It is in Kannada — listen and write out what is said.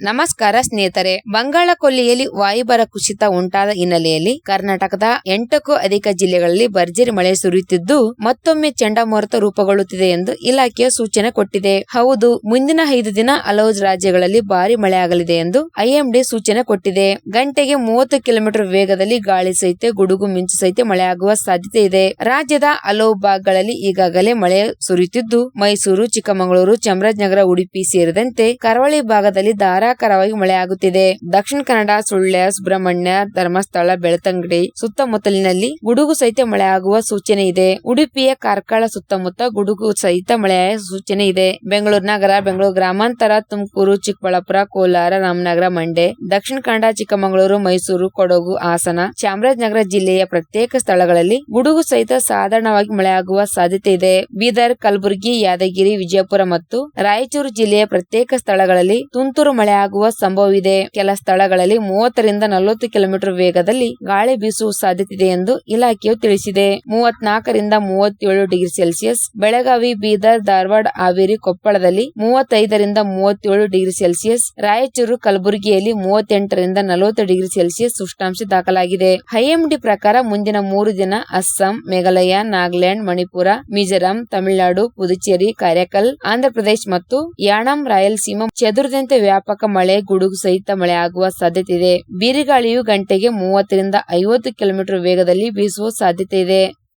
ನಮಸ್ಕಾರ ಸ್ನೇಹಿತರೆ ಬಂಗಾಳ ಕೊಲ್ಲಿಯಲ್ಲಿ ವಾಯುಭಾರ ಕುಸಿತ ಉಂಟಾದ ಹಿನ್ನೆಲೆಯಲ್ಲಿ ಕರ್ನಾಟಕದ ಎಂಟಕ್ಕೂ ಅಧಿಕ ಜಿಲ್ಲೆಗಳಲ್ಲಿ ಭರ್ಜರಿ ಮಳೆ ಸುರಿಯುತ್ತಿದ್ದು, ಮತ್ತೊಮ್ಮೆ ಚಂಡಮಾರುತ ರೂಪುಗೊಳ್ಳುತ್ತಿದೆ ಎಂದು ಇಲಾಖೆಯ ಸೂಚನೆ ಕೊಟ್ಟಿದೆ. ಹೌದು, ಮುಂದಿನ ಐದು ದಿನ ಹಲವು ರಾಜ್ಯಗಳಲ್ಲಿ ಭಾರಿ ಮಳೆಯಾಗಲಿದೆ ಎಂದು ಐಎಂಡಿ ಸೂಚನೆ ಕೊಟ್ಟಿದೆ. ಗಂಟೆಗೆ ಮೂವತ್ತು ಕಿಲೋಮೀಟರ್ ವೇಗದಲ್ಲಿ ಗಾಳಿ ಸಹಿತ, ಗುಡುಗು ಮಿಂಚು ಸಹಿತ ಮಳೆಯಾಗುವ ಸಾಧ್ಯತೆ ಇದೆ. ರಾಜ್ಯದ ಹಲವು ಭಾಗಗಳಲ್ಲಿ ಈಗಾಗಲೇ ಮಳೆ ಸುರಿಯುತ್ತಿದ್ದು, ಮೈಸೂರು, ಚಿಕ್ಕಮಗಳೂರು, ಚಾಮರಾಜನಗರ, ಉಡುಪಿ ಸೇರಿದಂತೆ ಕರಾವಳಿ ಭಾಗದಲ್ಲಿ ಧಾರಾಕಾರವಾಗಿ ಮಳೆಯಾಗುತ್ತಿದೆ. ದಕ್ಷಿಣ ಕನ್ನಡ ಸುಳ್ಯ, ಸುಬ್ರಹ್ಮಣ್ಯ, ಧರ್ಮಸ್ಥಳ, ಬೆಳತಂಗಡಿ ಸುತ್ತಮುತ್ತಲಿನಲ್ಲಿ ಗುಡುಗು ಸಹಿತ ಮಳೆಯಾಗುವ ಸೂಚನೆ ಇದೆ. ಉಡುಪಿಯ ಕಾರ್ಕಳ ಸುತ್ತಮುತ್ತ ಗುಡುಗು ಸಹಿತ ಮಳೆಯ ಸೂಚನೆ ಇದೆ. ಬೆಂಗಳೂರು ನಗರ, ಬೆಂಗಳೂರು ಗ್ರಾಮಾಂತರ, ತುಮಕೂರು, ಚಿಕ್ಕಬಳ್ಳಾಪುರ, ಕೋಲಾರ, ರಾಮನಗರ, ಮಂಡ್ಯ, ದಕ್ಷಿಣ ಕನ್ನಡ, ಚಿಕ್ಕಮಗಳೂರು, ಮೈಸೂರು, ಕೊಡಗು, ಹಾಸನ, ಚಾಮರಾಜನಗರ ಜಿಲ್ಲೆಯ ಪ್ರತ್ಯೇಕ ಸ್ಥಳಗಳಲ್ಲಿ ಗುಡುಗು ಸಹಿತ ಸಾಧಾರಣವಾಗಿ ಮಳೆಯಾಗುವ ಸಾಧ್ಯತೆ ಇದೆ. ಬೀದರ್, ಕಲಬುರಗಿ, ಯಾದಗಿರಿ, ವಿಜಯಪುರ ಮತ್ತು ರಾಯಚೂರು ಜಿಲ್ಲೆಯ ಪ್ರತ್ಯೇಕ ಸ್ಥಳಗಳಲ್ಲಿ ತುಂತುರು ಮಳೆಯಾಗುವ ಸಂಭವವಿದೆ. ಕೆಲ ಸ್ಥಳಗಳಲ್ಲಿ ಮೂವತ್ತರಿಂದ ನಲವತ್ತು ಕಿಲೋಮೀಟರ್ ವೇಗದಲ್ಲಿ ಗಾಳಿ ಬೀಸುವ ಸಾಧ್ಯತೆ ಇದೆ ಎಂದು ಇಲಾಖೆಯು ತಿಳಿಸಿದೆ. ಮೂವತ್ನಾಲ್ಕರಿಂದ ಮೂವತ್ತೇಳು ಡಿಗ್ರಿ ಸೆಲ್ಸಿಯಸ್, ಬೆಳಗಾವಿ, ಬೀದರ್, ಧಾರವಾಡ, ಹಾವೇರಿ, ಕೊಪ್ಪಳದಲ್ಲಿ ಮೂವತ್ತೈದರಿಂದ ಮೂವತ್ತೇಳು ಡಿಗ್ರಿ ಸೆಲ್ಸಿಯಸ್, ರಾಯಚೂರು, ಕಲಬುರಗಿಯಲ್ಲಿ ಮೂವತ್ತೆಂಟರಿಂದ ನಲವತ್ತು ಡಿಗ್ರಿ ಸೆಲ್ಸಿಯಸ್ ಉಷ್ಣಾಂಶ ದಾಖಲಾಗಿದೆ. ಐಎಂಡಿ ಪ್ರಕಾರ ಮುಂದಿನ ಮೂರು ದಿನ ಅಸ್ಸಾಂ, ಮೇಘಾಲಯ, ನಾಗಾಲ್ಯಾಂಡ್, ಮಣಿಪುರ, ಮಿಜೋರಾಂ, ತಮಿಳುನಾಡು, ಪುದುಚೇರಿ, ಕಾರ್ಯಕಲ್, ಆಂಧ್ರಪ್ರದೇಶ ಮತ್ತು ಯಾಣಂ, ರಾಯಲಸೀಮಾ ಚದುರಿದಂತೆ ವ್ಯಾಪಕ ಮಳೆ, ಗುಡುಗು ಸಹಿತ ಮಳೆ ಆಗುವ ಸಾಧ್ಯತೆ ಇದೆ. ಬಿರುಗಾಳಿಯು ಗಂಟೆಗೆ ಮೂವತ್ತರಿಂದ ಐವತ್ತು ಕಿಲೋಮೀಟರ್ ವೇಗದಲ್ಲಿ ಬೀಸುವ ಸಾಧ್ಯತೆ ಇದೆ.